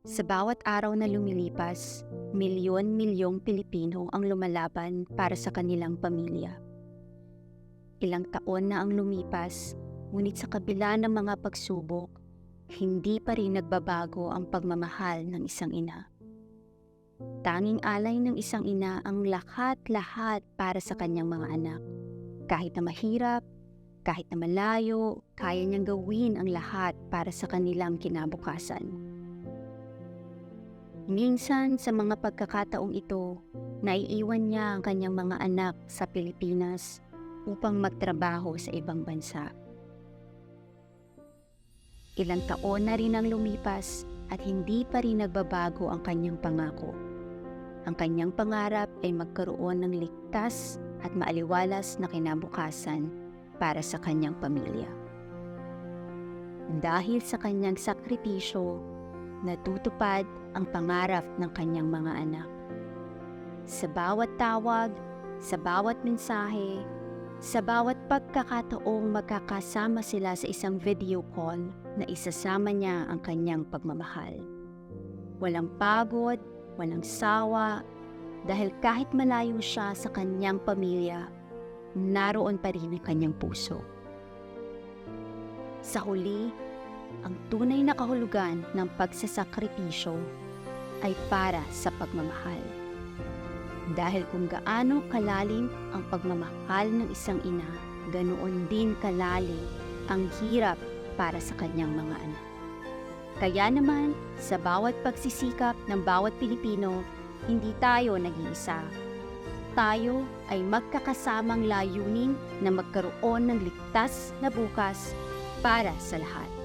Sa bawat araw na lumilipas, milyon-milyong Pilipino ang lumalaban para sa kanilang pamilya. Ilang taon na ang lumipas, ngunit sa kabila ng mga pagsubok, hindi pa rin nagbabago ang pagmamahal ng isang ina. Tanging alay ng isang ina ang lahat-lahat para sa kanyang mga anak. Kahit na mahirap, kahit na malayo, kaya niyang gawin ang lahat para sa kanilang kinabukasan. Minsan sa mga pagkakataong ito, naiiwan niya ang kanyang mga anak sa Pilipinas upang magtrabaho sa ibang bansa. Ilang taon na rin ang lumipas at hindi pa rin nagbabago ang kanyang pangako. Ang kanyang pangarap ay magkaroon ng ligtas at maaliwalas na kinabukasan para sa kanyang pamilya. Dahil sa kanyang sakripisyo, natutupad ang pangarap ng kanyang mga anak. Sa bawat tawag, sa bawat mensahe, sa bawat pagkakataong magkakasama sila sa isang video call na isasama niya ang kanyang pagmamahal. Walang pagod, walang sawa, dahil kahit malayo siya sa kanyang pamilya, naroon pa rin ang kanyang puso. Sa huli, ang tunay na kahulugan ng pagsasakripisyo ay para sa pagmamahal. Dahil kung gaano kalalim ang pagmamahal ng isang ina, ganoon din kalalim ang hirap para sa kanyang mga anak. Kaya naman, sa bawat pagsisikap ng bawat Pilipino, hindi tayo nag-iisa. Tayo ay magkakasamang layunin na magkaroon ng ligtas na bukas para sa lahat.